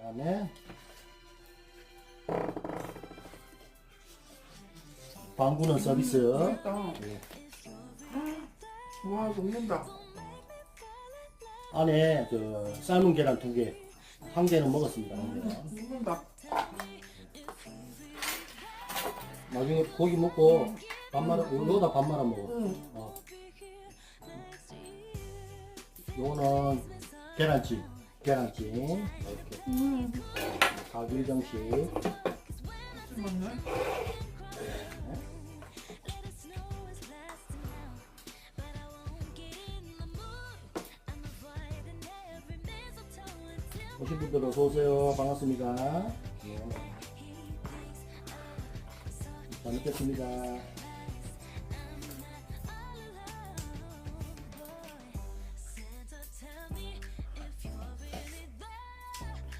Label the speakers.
Speaker 1: 그다음에 방구는 서비스.
Speaker 2: 맛있다.
Speaker 1: 예.
Speaker 2: 와 녹는다.
Speaker 1: 안에 그 삶은 계란 두 개, 한 개는 먹었습니다. 한 개는.
Speaker 2: 녹는다.
Speaker 1: 나중에 고기 먹고 밥 말아, 여기다 밥 말아 먹어.
Speaker 2: 응.
Speaker 1: 어. 요거는 계란찜, 계란찜 이렇게
Speaker 2: 음.
Speaker 1: 가길정식.
Speaker 2: 맞네.
Speaker 1: 오신 분들 어서 오세요. 반갑습니다. 예. 잘 먹겠습니다.